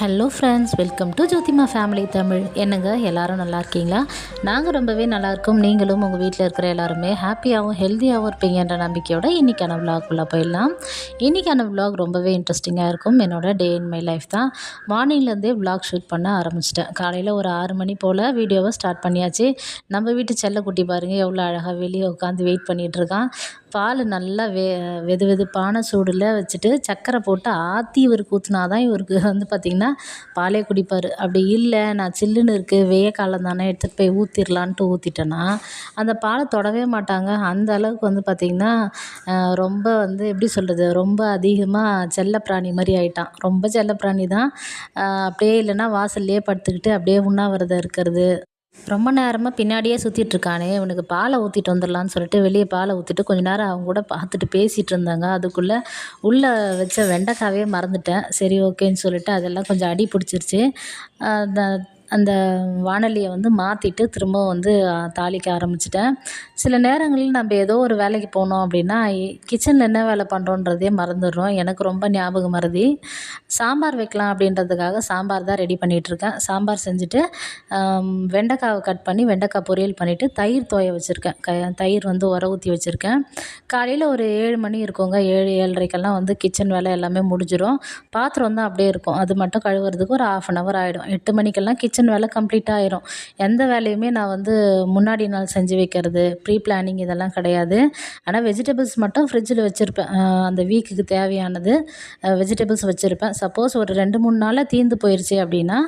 Hello friends welcome to Jothima family Tamil என்னங்க எல்லோரும் நல்லா இருக்கீங்களா? நாங்கள் ரொம்பவே நல்லா இருக்கோம். நீங்களும் உங்கள் வீட்டில் இருக்கிற எல்லாருமே ஹாப்பியாகவும் ஹெல்த்தியாகவும் இருப்பீங்கன்ற நம்பிக்கையோட இன்றைக்கான விலாகுள்ளே போயிடலாம். இன்றைக்கான விலாக் ரொம்பவே இன்ட்ரெஸ்டிங்காக இருக்கும். என்னோட டே இன் மை லைஃப் தான். மார்னிங்லேருந்தே விலாக் ஷூட் பண்ண ஆரம்பிச்சிட்டேன். காலையில் ஒரு ஆறு மணி போல் வீடியோவை ஸ்டார்ட் பண்ணியாச்சு. நம்ம வீட்டு செல்லக்குட்டி பாருங்கள் எவ்வளோ அழகாக வெளியே உட்காந்து வெயிட் பண்ணிகிட்ருக்கான் பால் நல்லா வெ வெது வெதுப்பான சூடில் வச்சுட்டு சக்கரை போட்டு ஆற்றி இவருக்கு ஊற்றினா தான் இவருக்கு வந்து பார்த்திங்கன்னா பாலே குடிப்பார். அப்படி இல்லை நான் சில்லுன்னு இருக்குது வெய்ய காலம் தானே எடுத்துகிட்டு போய் ஊற்றிடலான்ட்டு ஊற்றிட்டேன்னா அந்த பாலை தொடவே மாட்டாங்க. அந்த அளவுக்கு வந்து பார்த்திங்கன்னா ரொம்ப வந்து எப்படி சொல்கிறது ரொம்ப அதிகமாக செல்லப்பிராணி மாதிரி ஆயிட்டான். ரொம்ப செல்லப்பிராணி தான். அப்படியே இல்லைன்னா வாசல்லையே படுத்துக்கிட்டு அப்படியே உண்ணாவிரதம் இருக்கிறது. ரொம்ப நேரமாக பின்னாடியே சுற்றிட்டு இருக்கானே இவனுக்கு பாலை ஊற்றிட்டு வந்துடலான்னு சொல்லிட்டு வெளியே பாலை ஊற்றிட்டு கொஞ்ச நேரம் அவங்க கூட பார்த்துட்டு பேசிகிட்டு இருந்தாங்க. அதுக்குள்ளே உள்ளே வச்ச வெண்டைக்காவே மறந்துட்டேன். சரி ஓகேன்னு சொல்லிட்டு அதெல்லாம் கொஞ்சம் அடி பிடிச்சிருச்சு. அந்த வாணலியை வானொலியை வந்து மாற்றிட்டு திரும்பவும் வந்து தாளிக்க ஆரம்பிச்சிட்டேன். சில நேரங்களில் நம்ம ஏதோ ஒரு வேலைக்கு போனோம் அப்படின்னா கிச்சனில் என்ன வேலை பண்ணுறோன்றதே மறந்துடுறோம். எனக்கு ரொம்ப ஞாபகம் மறதி சாம்பார் வைக்கலாம் அப்படின்றதுக்காக சாம்பார் தான் ரெடி பண்ணிகிட்ருக்கேன் சாம்பார் செஞ்சுட்டு வெண்டைக்காவை கட் பண்ணி வெண்டைக்காய் பொரியல் பண்ணிவிட்டு தயிர் தோய வச்சுருக்கேன். க தயிர் வந்து உர ஊற்றி வச்சுருக்கேன். காலையில் ஒரு ஏழு மணி இருக்குங்க. ஏழு ஏழரைக்கெல்லாம் வந்து கிச்சன் வேலை எல்லாமே முடிஞ்சிடும் பாத்திரம் தான் அப்படியே இருக்கும். அது மட்டும் கழுவுறதுக்கு ஒரு ஆஃப் அன் ஹவர் ஆகிடும் எட்டு மணிக்கெல்லாம் கிச்சன் கிச்சன் வேலை கம்ப்ளீட் ஆயிரும். எந்த வேலையுமே நான் வந்து முன்னாடி நாள் செஞ்சு வைக்கிறது ப்ரீ பிளானிங் இதெல்லாம் கிடையாது. ஆனால் வெஜிடபிள்ஸ் மட்டும் ஃப்ரிட்ஜில் வச்சுருப்பேன். அந்த வீக்குக்கு தேவையானது வெஜிடபிள்ஸ் வச்சுருப்பேன். சப்போஸ் ஒரு ரெண்டு மூணு நாளில் தீர்ந்து போயிடுச்சு அப்படின்னா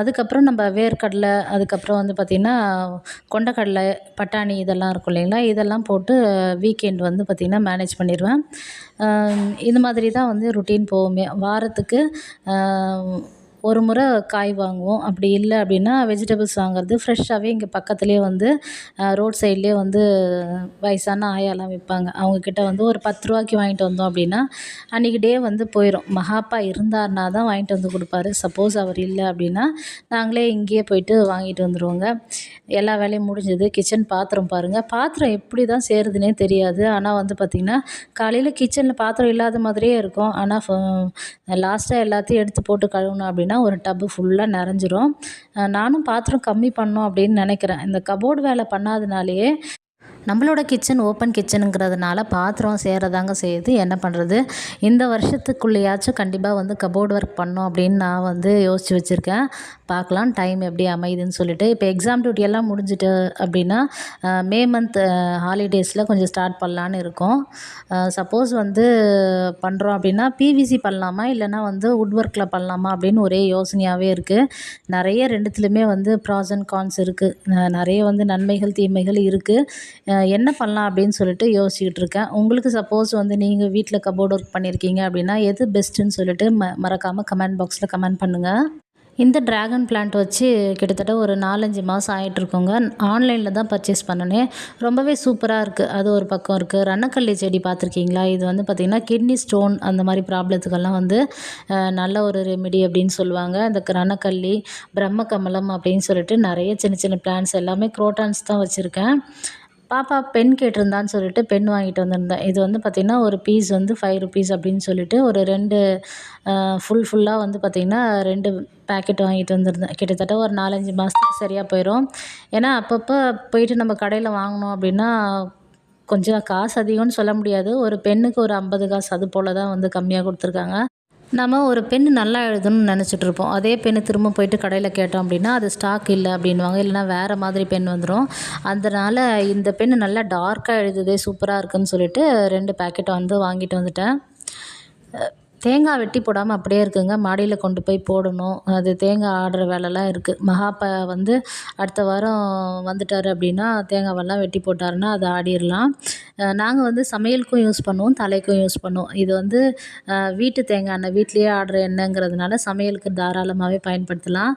அதுக்கப்புறம் நம்ம வேர்க்கடலை அதுக்கப்புறம் வந்து பார்த்திங்கன்னா கொண்டக்கடலை பட்டாணி இதெல்லாம் இருக்கும் இல்லைங்களா? இதெல்லாம் போட்டு வீக்கெண்ட் வந்து பார்த்திங்கன்னா மேனேஜ் பண்ணிடுவேன் இது மாதிரி தான் வந்து ருட்டீன் போகுமே. வாரத்துக்கு ஒரு முறை காய் வாங்குவோம். அப்படி இல்லை அப்படின்னா வெஜிடபிள்ஸ் வாங்குறது ஃப்ரெஷ்ஷாகவே இங்கே பக்கத்துலேயே வந்து ரோட் சைட்லேயே வந்து வயசான ஆயாலாம் விற்பாங்க. அவங்கக்கிட்ட வந்து ஒரு பத்து ரூபாய்க்கு வாங்கிட்டு வந்தோம் அப்படின்னா அன்றைக்கி டே வந்து போயிடும் மகாப்பா இருந்தார்னா தான் வாங்கிட்டு வந்து கொடுப்பாரு. சப்போஸ் அவர் இல்லை அப்படின்னா நாங்களே இங்கேயே போயிட்டு வாங்கிட்டு வந்துடுவோங்க எல்லா வேலையும் முடிஞ்சது. கிச்சன் பாத்திரம் பாருங்கள் பாத்திரம் எப்படி தான் சேருதுன்னே தெரியாது. ஆனால் வந்து பார்த்திங்கன்னா காலையில் கிச்சனில் பாத்திரம் இல்லாத மாதிரியே இருக்கும். ஆனால் லாஸ்ட்டாக எல்லாத்தையும் எடுத்து போட்டு கழுவணும் அப்படின்னா ஒரு டப்பு ஃபுல்லாக நிறைஞ்சிரும். நானும் பாத்திரம் கம்மி பண்ணும் அப்படின்னு நினைக்கிறேன். இந்த கபோர்டு வேலை பண்ணாதனாலேயே நம்மளோட கிச்சன் ஓப்பன் கிச்சனுங்கிறதுனால பாத்திரம் சேரதாங்க செய்யுது. என்ன பண்ணுறது இந்த வருஷத்துக்குள்ளேயாச்சும் கண்டிப்பாக வந்து கபோர்டு ஒர்க் பண்ணோம் அப்படின்னு நான் வந்து யோசித்து வச்சுருக்கேன். பார்க்கலாம் டைம் எப்படி அமையுதுன்னு சொல்லிட்டு. இப்போ எக்ஸாம் டியூட்டி எல்லாம் முடிஞ்சிட்டு அப்படின்னா மே மந்த் ஹாலிடேஸில் கொஞ்சம் ஸ்டார்ட் பண்ணலான்னு இருக்கோம். சப்போஸ் வந்து பண்ணுறோம் அப்படின்னா பிவிசி பண்ணலாமா? இல்லைனா வந்து உட் ஒர்க்கில் பண்ணலாமா? அப்படின்னு ஒரே யோசனையாகவே இருக்குது நிறைய ரெண்டுத்துலேயுமே வந்து ப்ராஸ் அண்ட் கான்ஸ் இருக்குது நிறைய வந்து நன்மைகள் தீமைகள் இருக்குது என்ன பண்ணலாம் அப்படின்னு சொல்லிட்டு யோசிச்சுக்கிட்டு இருக்கேன். உங்களுக்கு சப்போஸ் வந்து நீங்கள் வீட்டில் கபோர்ட் ஒர்க் பண்ணியிருக்கீங்க அப்படின்னா எது பெஸ்ட்டுன்னு சொல்லிட்டு ம மறக்காமல் கமெண்ட் பாக்ஸில் கமெண்ட் பண்ணுங்கள் இந்த ட்ராகன் பிளான்ட் வச்சு கிட்டத்தட்ட ஒரு நாலஞ்சு மாதம் ஆகிட்டுருக்கோங்க ஆன்லைனில் தான் பர்ச்சேஸ் பண்ணினேன் ரொம்பவே சூப்பராக இருக்குது அது ஒரு பக்கம் இருக்குது ரணக்கல்லி செடி பார்த்துருக்கீங்களா? இது வந்து பார்த்திங்கன்னா கிட்னி ஸ்டோன் அந்த மாதிரி ப்ராப்ளத்துக்கெல்லாம் வந்து நல்ல ஒரு ரெமெடி அப்படின்னு சொல்லுவாங்க. இந்த ரணக்கல்லி பிரம்ம கமலம் அப்படின்னு சொல்லிட்டு நிறைய சின்ன சின்ன பிளான்ஸ் எல்லாமே குரோட்டான்ஸ் தான் வச்சுருக்கேன். பாப்பா பென் கேட்டிருந்தான்னு சொல்லிட்டு பென் வாங்கிட்டு வந்திருந்தேன் இது வந்து பார்த்திங்கன்னா ஒரு பீஸ் வந்து ஃபைவ் ருபீஸ் அப்படின்னு சொல்லிட்டு ஒரு ரெண்டு ஃபுல் ஃபுல்லாக வந்து பார்த்திங்கன்னா ரெண்டு பேக்கெட் வாங்கிட்டு வந்திருந்தேன். கிட்டத்தட்ட ஒரு நாலஞ்சு மாதத்துக்கு சரியாக போயிடும் ஏன்னா அப்பப்போ போயிட்டு நம்ம கடையில் வாங்கினோம் அப்படின்னா கொஞ்சம் காசு அதிகம்னு சொல்ல முடியாது. ஒரு பெண்ணுக்கு ஒரு ஐம்பது காசு அது போல் தான் வந்து கம்மியாக கொடுத்துருக்காங்க. நம்ம ஒரு பென் நல்லா எழுதணும்னு நினச்சிட்டு இருப்போம். அதே பெண் திரும்ப போயிட்டு கடையில் கேட்டோம் அப்படின்னா அது ஸ்டாக் இல்லை அப்படின்வாங்க இல்லைனா வேறு மாதிரி பென் வந்துடும் அதனால் இந்த பென் நல்லா டார்க்காக எழுதுதே சூப்பராக இருக்குதுன்னு சொல்லிட்டு ரெண்டு பேக்கெட் வந்து வாங்கிட்டு வந்துட்டேன். தேங்காய் வெட்டி போடாமல் அப்படியே இருக்குங்க. மாடியில் கொண்டு போய் போடணும். அது தேங்காய் ஆடுற வேலைலாம் இருக்குது மகாப்பா வந்து அடுத்த வாரம் வந்துட்டார் அப்படின்னா தேங்காவெல்லாம் வெட்டி போட்டாருன்னா அது ஆடிடலாம். நாங்கள் வந்து சமையலுக்கும் யூஸ் பண்ணுவோம் தலைக்கும் யூஸ் பண்ணுவோம். இது வந்து வீட்டு தேங்காய் எண்ணெய் வீட்லேயே ஆடுற எண்ணெய்ங்கிறதுனால சமையலுக்கு தாராளமாகவே பயன்படுத்தலாம்.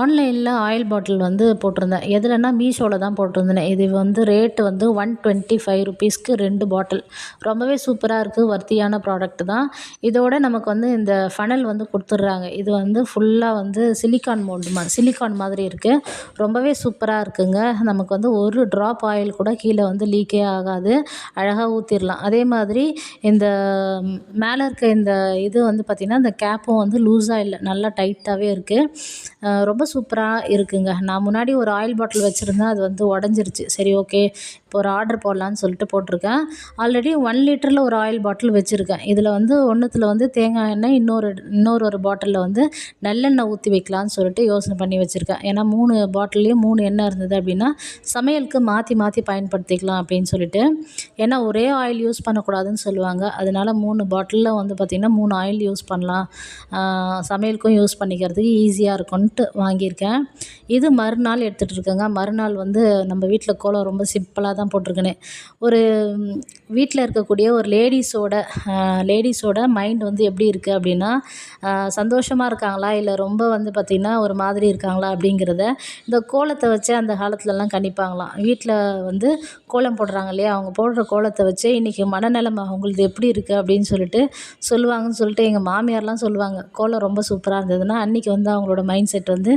ஆன்லைனில் ஆயில் பாட்டில் வந்து போட்டிருந்தேன். எதுலன்னா மீஷோவில் தான் போட்டிருந்தேன். இது வந்து ரேட்டு வந்து ஒன் டுவெண்ட்டி ஃபைவ் ருபீஸ்க்கு ரெண்டு பாட்டில் ரொம்பவே சூப்பராக இருக்குது வர்த்தியான ப்ராடக்ட் தான். இதோட நமக்கு வந்து இந்த ஃபனல் வந்து கொடுத்துட்றாங்க. இது வந்து ஃபுல்லாக வந்து சிலிக்கான் மோல்டு மா சிலிக்கான் மாதிரி இருக்குது ரொம்பவே சூப்பராக இருக்குங்க. நமக்கு வந்து ஒரு ட்ராப் ஆயில் கூட கீழே வந்து லீக்கே ஆகாது. அழகாக ஊற்றிடலாம் அதே மாதிரி இந்த மேலே இருக்க இந்த இது வந்து பார்த்திங்கன்னா இந்த கேப்பும் வந்து லூஸாக இல்லை. நல்லா டைட்டாகவே இருக்குது ரொம்ப ரொம்ப சூப்பராக இருக்குங்க. நான் முன்னாடி ஒரு ஆயில் பாட்டில் வச்சுருந்தேன். அது வந்து உடஞ்சிருச்சு. சரி ஓகே ஒரு ஆர்டர் போடலான்னு சொல்லிட்டு போட்டிருக்கேன். ஆல்ரெடி ஒன் லிட்டரில் ஒரு ஆயில் பாட்டில் வச்சுருக்கேன். இதில் வந்து ஒன்றுத்தில் வந்து தேங்காய் எண்ணெய் இன்னொரு இன்னொரு ஒரு பாட்டிலில் வந்து நல்லெண்ணெய் ஊற்றி வைக்கலான்னு சொல்லிட்டு யோசனை பண்ணி வச்சுருக்கேன். ஏன்னா மூணு பாட்டில்லையும் மூணு எண்ணெய் இருந்தது அப்படின்னா சமையலுக்கு மாற்றி மாற்றி பயன்படுத்திக்கலாம் அப்படின்னு சொல்லிட்டு. ஏன்னா ஒரே ஆயில் யூஸ் பண்ணக்கூடாதுன்னு சொல்லுவாங்க. அதனால் மூணு பாட்டிலில் வந்து பார்த்திங்கன்னா மூணு ஆயில் யூஸ் பண்ணலாம். சமையலுக்கும் யூஸ் பண்ணிக்கிறதுக்கு ஈஸியாக இருக்கும்ன்ட்டு வாங்கியிருக்கேன். இது மறுநாள் எடுத்துகிட்டு இருக்கேங்க. மறுநாள் வந்து நம்ம வீட்டில் கோலம் ரொம்ப சிம்பிளாக தான் போட்டிருக்கேனே ஒரு வீட்டில் இருக்கக்கூடிய ஒரு லேடிஸோட லேடிஸோட மைண்ட் வந்து எப்படி இருக்குது அப்படின்னா சந்தோஷமாக இருக்காங்களா? இல்லை ரொம்ப வந்து பார்த்திங்கன்னா ஒரு மாதிரி இருக்காங்களா அப்படிங்கிறத இந்த கோலத்தை வச்சு அந்த காலத்துலலாம் கணிப்பாங்களாம். வீட்டில் வந்து கோலம் போடுறாங்க இல்லையா? அவங்க போடுற கோலத்தை வச்சு இன்றைக்கி மனநிலைமை அவங்களுது எப்படி இருக்குது அப்படின்னு சொல்லிட்டு சொல்லுவாங்கன்னு சொல்லிட்டு எங்கள் மாமியார்லாம் சொல்லுவாங்க. கோலம் ரொம்ப சூப்பராக இருந்ததுன்னா அன்றைக்கி வந்து அவங்களோட மைண்ட் செட் வந்து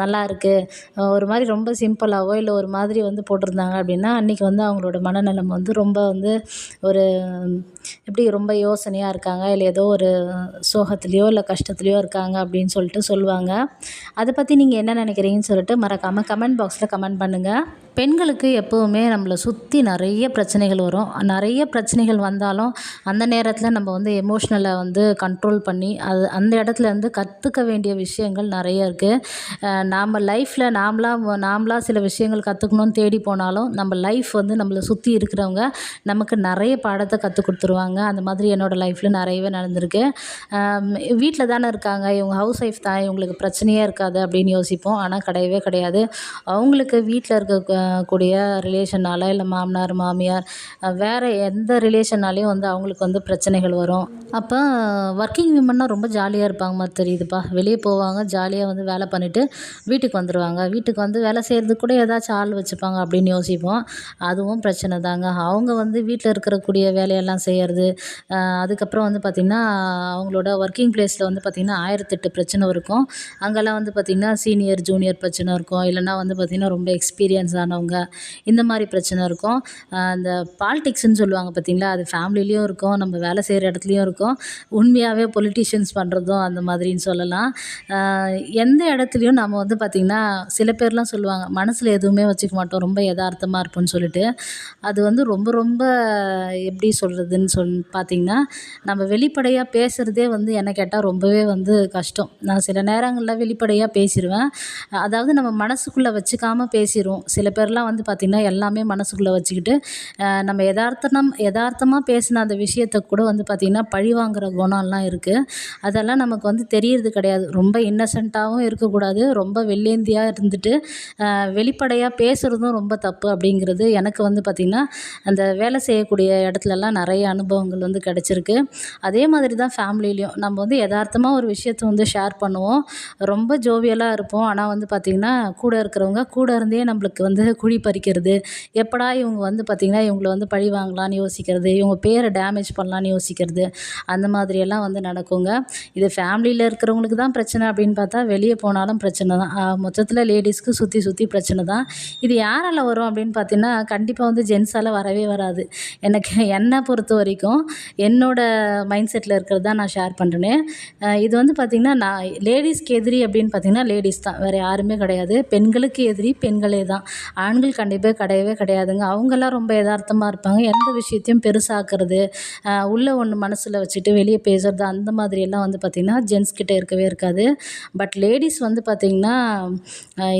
நல்லா இருக்குது ஒரு மாதிரி ரொம்ப சிம்பிளாகவோ இல்லை ஒரு மாதிரி வந்து போட்டிருந்தாங்க அப்படின்னா அன்றைக்கி வந்து அவங்களோட மனநலம் வந்து ரொம்ப வந்து ஒரு எப்படி ரொம்ப யோசனையாக இருக்காங்க இல்லை ஏதோ ஒரு சோகத்துலேயோ இல்லை கஷ்டத்துலேயோ இருக்காங்க அப்படின்னு சொல்லிட்டு சொல்லுவாங்க. அதை பற்றி நீங்கள் என்ன நினைக்கிறீங்கன்னு சொல்லிட்டு மறக்காமல் கமெண்ட் பாக்ஸில் கமெண்ட் பண்ணுங்கள் பெண்களுக்கு எப்போவுமே நம்மளை சுற்றி நிறைய பிரச்சனைகள் வரும். நிறைய பிரச்சனைகள் வந்தாலும் அந்த நேரத்தில் நம்ம வந்து எமோஷ்னலை வந்து கண்ட்ரோல் பண்ணி அது அந்த இடத்துல இருந்து கற்றுக்க வேண்டிய விஷயங்கள் நிறைய இருக்குது நாம் லைஃப்பில் நாமளாக நாமளாக சில விஷயங்கள் கற்றுக்கணும்னு தேடி போனாலும் நம்ம லைஃப் வந்து நம்மளை சுற்றி இருக்கிறவங்க நமக்கு நிறைய பாடத்தை கற்றுக் கொடுத்துருவாங்க. அந்த மாதிரி என்னோடய லைஃப்பில் நிறையவே நடந்திருக்கு. வீட்டில் தானே இருக்காங்க. இவங்க ஹவுஸ் ஒய்ஃப் தான். இவங்களுக்கு பிரச்சனையே இருக்காது அப்படின்னு யோசிப்போம். ஆனால் கிடையவே கிடையாது. அவங்களுக்கு வீட்டில் இருக்க கூடிய ரிலேஷனால் இல்லை மாமனார் மாமியார் வேறு எந்த ரிலேஷன்னாலேயும் வந்து அவங்களுக்கு வந்து பிரச்சனைகள் வரும். அப்போ ஒர்க்கிங் விமன்னால் ரொம்ப ஜாலியாக இருப்பாங்க மாதிரி தெரியுதுப்பா. வெளியே போவாங்க ஜாலியாக வந்து வேலை பண்ணிவிட்டு வீட்டுக்கு வந்துடுவாங்க வீட்டுக்கு வந்து வேலை செய்கிறதுக்கு கூட ஏதாச்சும் ஆள் வச்சுப்பாங்க அப்படின்னு யோசிப்போம். அதுவும் பிரச்சனை தாங்க. அவங்க வந்து வீட்டில் இருக்கக்கூடிய வேலையெல்லாம் செய்கிறது அதுக்கப்புறம் வந்து பார்த்திங்கன்னா அவங்களோட ஒர்க்கிங் ப்ளேஸில் வந்து பார்த்திங்கன்னா ஆயிரத்தெட்டு பிரச்சனை இருக்கும். அங்கெல்லாம் வந்து பார்த்திங்கன்னா சீனியர் ஜூனியர் பிரச்சனை இருக்கும். இல்லைன்னா வந்து பார்த்திங்கன்னா ரொம்ப எக்ஸ்பீரியன்ஸான அவங்க. இந்த மாதிரி பிரச்சனை இருக்கும். அந்த பாலிடிக்ஸ்னு சொல்லுவாங்க பார்த்திங்களா அது ஃபேமிலிலேயும் இருக்கும் நம்ம வேலை செய்கிற இடத்துலையும் இருக்கும். உண்மையாகவே பொலிட்டிஷியன்ஸ் பண்ணுறதும் அந்த மாதிரின்னு சொல்லலாம். எந்த இடத்துலையும் நம்ம வந்து பார்த்திங்கன்னா சில பேர்லாம் சொல்லுவாங்க மனசில் எதுவுமே வச்சுக்க மாட்டோம் ரொம்ப எதார்த்தமாக இருப்போம்னு சொல்லிட்டு. அது வந்து ரொம்ப ரொம்ப எப்படி சொல்கிறதுன்னு சொல் பார்த்திங்கன்னா நம்ம வெளிப்படையாக பேசுகிறதே வந்து என்ன கேட்டால் ரொம்பவே வந்து கஷ்டம். நான் சில நேரங்களில் வெளிப்படையாக பேசிடுவேன் அதாவது நம்ம மனசுக்குள்ளே வச்சுக்காமல் பேசிடுவோம் சில பேர் சிலர்லாம் வந்து பார்த்திங்கன்னா எல்லாமே மனசுக்குள்ளே வச்சுக்கிட்டு நம்ம எதார்த்தனம் எதார்த்தமாக பேசின அந்த விஷயத்தை கூட வந்து பார்த்திங்கன்னா பழி வாங்குகிற குணம்லாம் இருக்குது அதெல்லாம் நமக்கு வந்து தெரியறது கிடையாது. ரொம்ப இன்னசென்ட்டாகவும் இருக்கக்கூடாது. ரொம்ப வெள்ளேந்தியாக இருந்துட்டு வெளிப்படையாக பேசுகிறதும் ரொம்ப தப்பு அப்படிங்கிறது எனக்கு வந்து பார்த்திங்கன்னா அந்த வேலை செய்யக்கூடிய இடத்துலலாம் நிறைய அனுபவங்கள் வந்து கிடச்சிருக்கு. அதே மாதிரி தான் ஃபேமிலிலேயும் நம்ம வந்து எதார்த்தமாக ஒரு விஷயத்த வந்து ஷேர் பண்ணுவோம். ரொம்ப ஜோவியலாக இருப்போம். ஆனால் வந்து பார்த்திங்கன்னா கூட இருக்கிறவங்க கூட இருந்தே நம்மளுக்கு வந்து குழி பறிக்கிறது. எப்படா இவங்க வந்து பார்த்திங்கன்னா இவங்கள வந்து பழி வாங்கலான்னு யோசிக்கிறது. இவங்க பேரை டேமேஜ் பண்ணலான்னு யோசிக்கிறது. அந்த மாதிரியெல்லாம் வந்து நடக்குங்க. இது ஃபேமிலியில் இருக்கிறவங்களுக்கு தான் பிரச்சனை அப்படின்னு பார்த்தா வெளியே போனாலும் பிரச்சனை தான். மொத்தத்தில் லேடிஸ்க்கு சுற்றி சுற்றி பிரச்சனை தான். இது யாரால் வரும் அப்படின்னு பார்த்தீங்கன்னா கண்டிப்பாக வந்து ஜென்ஸால் வரவே வராது. எனக்கு என்னை பொறுத்த வரைக்கும் என்னோடய மைண்ட் செட்டில் இருக்கிறது தான் நான் ஷேர் பண்ணுறேன் இது வந்து பார்த்திங்கன்னா நான் லேடிஸ்க்கு எதிரி அப்படின்னு பார்த்திங்கன்னா லேடிஸ் தான். வேறு யாருமே கிடையாது. பெண்களுக்கு எதிரி பெண்களே தான். ஆண்கள் கண்டிப்பாக கிடையவே கிடையாதுங்க. அவங்கெல்லாம் ரொம்ப எதார்த்தமாக இருப்பாங்க. எந்த விஷயத்தையும் பெருசாக்குறது உள்ளே ஒன்று மனசில் வச்சுட்டு வெளியே பேசுகிறது அந்த மாதிரியெல்லாம் வந்து பார்த்திங்கன்னா ஜென்ஸ் கிட்டே இருக்கவே இருக்காது. பட் லேடிஸ் வந்து பார்த்திங்கன்னா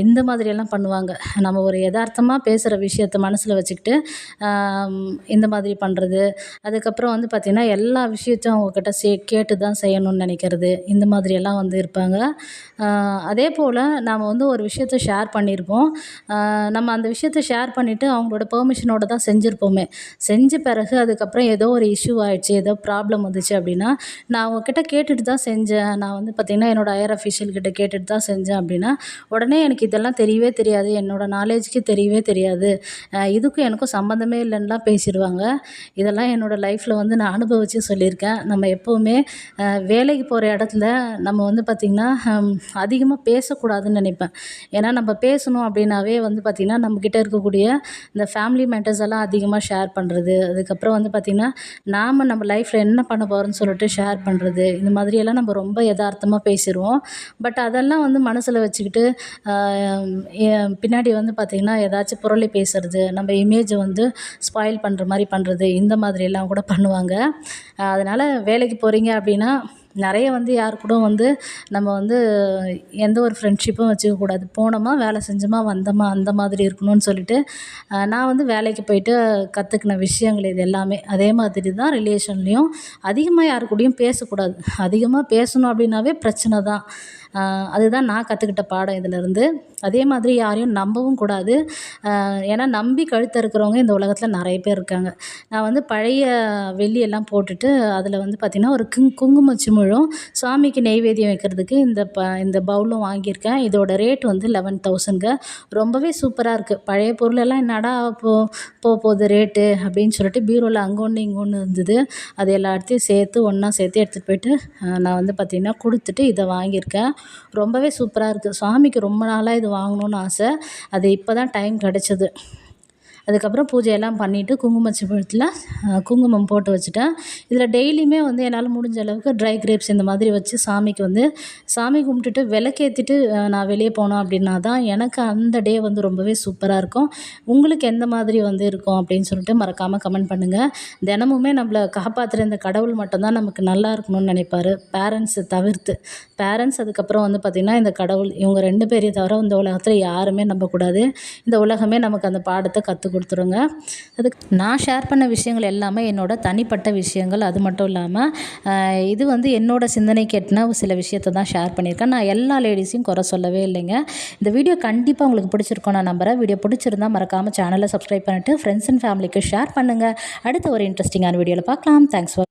இந்த மாதிரியெல்லாம் பண்ணுவாங்க. நம்ம ஒரு எதார்த்தமாக பேசுகிற விஷயத்த மனசில் வச்சுக்கிட்டு இந்த மாதிரி பண்ணுறது அதுக்கப்புறம் வந்து பார்த்திங்கன்னா எல்லா விஷயத்தையும் அவங்கக்கிட்ட சே கேட்டு தான் செய்யணும்னு நினைக்கிறது. இந்த மாதிரியெல்லாம் வந்து இருப்பாங்க. அதே போல் நாம் வந்து ஒரு விஷயத்த ஷேர் பண்ணியிருப்போம் நம்ம நம்ம அந்த விஷயத்த ஷேர் பண்ணிவிட்டு அவங்களோட பெர்மிஷனோட தான் செஞ்சுருப்போமே. செஞ்ச பிறகு அதுக்கப்புறம் ஏதோ ஒரு இஷ்யூ ஆகிடுச்சு ஏதோ ப்ராப்ளம் வந்துச்சு அப்படின்னா நான் அவங்கக்கிட்ட கேட்டுட்டு தான் செஞ்சேன். நான் வந்து பார்த்திங்கன்னா என்னோடய ஹையர் அஃபிஷியல் கிட்ட கேட்டுட்டு தான் செஞ்சேன் அப்படின்னா உடனே எனக்கு இதெல்லாம் தெரியவே தெரியாது. என்னோடய நாலேஜுக்கு தெரியவே தெரியாது. இதுக்கும் எனக்கும் சம்மந்தமே இல்லைன்னுலாம் பேசிடுவாங்க. இதெல்லாம் என்னோடய லைஃப்பில் வந்து நான் அனுபவித்து சொல்லியிருக்கேன். நம்ம எப்போவுமே வேலைக்கு போகிற இடத்துல நம்ம வந்து பார்த்திங்கன்னா அதிகமாக பேசக்கூடாதுன்னு நினைப்பேன். ஏன்னா நம்ம பேசணும் அப்படின்னாவே வந்து பார்த்திங்கன்னா நம்மக்கிட்ட இருக்கக்கூடிய இந்த ஃபேமிலி மேட்டர்ஸ் எல்லாம் அதிகமாக ஷேர் பண்ணுறது அதுக்கப்புறம் வந்து பார்த்திங்கன்னா நாம் நம்ம லைஃப்பில் என்ன பண்ண போகிறோம்னு சொல்லிட்டு ஷேர் பண்ணுறது இந்த மாதிரியெல்லாம் நம்ம ரொம்ப யதார்த்தமாக பேசிடுவோம் பட் அதெல்லாம் வந்து மனசில் வச்சுக்கிட்டு பின்னாடி வந்து பார்த்திங்கன்னா ஏதாச்சும் புரளி பேசுறது நம்ம இமேஜை வந்து ஸ்பாயில் பண்ணுற மாதிரி பண்ணுறது இந்த மாதிரியெல்லாம் கூட பண்ணுவாங்க. அதனால் வேலைக்கு போகிறீங்க அப்படின்னா நிறைய வந்து யார் கூட வந்து நம்ம வந்து எந்த ஒரு ஃப்ரெண்ட்ஷிப்பும் வச்சுக்கக்கூடாது. போனோமா வேலை செஞ்சோமா வந்தோமா அந்த மாதிரி இருக்கணும்னு சொல்லிட்டு நான் வந்து வேலைக்கு போயிட்டு கற்றுக்கின விஷயங்கள் இது எல்லாமே. அதே மாதிரி தான் ரிலேஷன்லேயும் அதிகமாக யார் கூடயும் பேசக்கூடாது. அதிகமாக பேசணும் அப்படின்னாவே பிரச்சனை தான். அதுதான் நான் கற்றுக்கிட்ட பாடம் இதிலேருந்து. அதே மாதிரி யாரையும் நம்பவும் கூடாது. ஏன்னா நம்பி கழுத்த இருக்கிறவங்க இந்த உலகத்தில் நிறைய பேர் இருக்காங்க. நான் வந்து பழைய வெள்ளியெல்லாம் போட்டுட்டு அதில் வந்து பார்த்திங்கன்னா ஒரு குங் குங்கும சிமிழும் சாமிக்கு நெய்வேத்தியம் வைக்கிறதுக்கு இந்த ப இந்த பவுலும் வாங்கியிருக்கேன். இதோட ரேட் வந்து லெவன் தௌசண்ட்ங்க ரொம்பவே சூப்பராக இருக்குது பழைய பொருளெல்லாம் என்னடா போ போக போகுது ரேட்டு அப்படின்னு சொல்லிட்டு பீரோவில் அங்கே ஒன்று இங்கே ஒன்று இருந்தது. அது எல்லாத்தையும் சேர்த்து ஒன்றா சேர்த்து எடுத்துகிட்டு போயிட்டு நான் வந்து பார்த்திங்கன்னா கொடுத்துட்டு இதை வாங்கியிருக்கேன். ரொம்பவே சூப்பராக இருக்குது சுவாமிக்கு ரொம்ப நாளாக இது வாங்கணும்னு ஆசை. அது இப்போ தான் டைம் கிடச்சிது. அதுக்கப்புறம் பூஜையெல்லாம் பண்ணிவிட்டு குங்கும சிமிழத்தில் குங்குமம் போட்டு வச்சுட்டேன். இதில் டெய்லியுமே வந்து என்னால் முடிஞ்ச அளவுக்கு ட்ரை கிரேப்ஸ் இந்த மாதிரி வச்சு சாமிக்கு வந்து சாமி கும்பிட்டுட்டு விளக்கேற்றிட்டு நான் வெளியே போனோம் அப்படின்னா தான் எனக்கு அந்த டே வந்து ரொம்பவே சூப்பராக இருக்கும். உங்களுக்கு எந்த மாதிரி வந்து இருக்கும் அப்படின்னு சொல்லிட்டு மறக்காமல் கமெண்ட் பண்ணுங்கள் தினமுமே நம்மளை காப்பாற்றுற இந்த கடவுள் மட்டும்தான் நமக்கு நல்லா இருக்கணும்னு நினைப்பாரு. பேரண்ட்ஸை தவிர்த்து. பேரண்ட்ஸ் அதுக்கப்புறம் வந்து பார்த்திங்கன்னா இந்த கடவுள் இவங்க ரெண்டு பேரையும் தவிர இந்த உலகத்தில் யாருமே நம்பக்கூடாது. இந்த உலகமே நமக்கு அந்த பாடத்தை கற்றுக் கொடுத்துருங்க. அதுக்கு நான் ஷேர் பண்ண விஷயங்கள் எல்லாமே என்னோட தனிப்பட்ட விஷயங்கள். அது மட்டும் இல்லாமல் இது வந்து என்னோட சிந்தனை எட்டின சில விஷயத்தை தான் ஷேர் பண்ணியிருக்கேன். நான் எல்லா லேடிஸையும் குறை சொல்லவே இல்லைங்க. இந்த வீடியோ கண்டிப்பாக உங்களுக்கு பிடிச்சிருக்கும் நான் நம்புகிறேன் வீடியோ பிடிச்சிருந்தா மறக்காமல் சேனலை சப்ஸ்கிரைப் பண்ணிவிட்டு ஃப்ரெண்ட்ஸ் அண்ட் ஃபேமிலிக்கு ஷேர் பண்ணுங்கள் அடுத்த ஒரு இன்ட்ரெஸ்டிங்கான வீடியோவில் பார்க்கலாம். Thanks for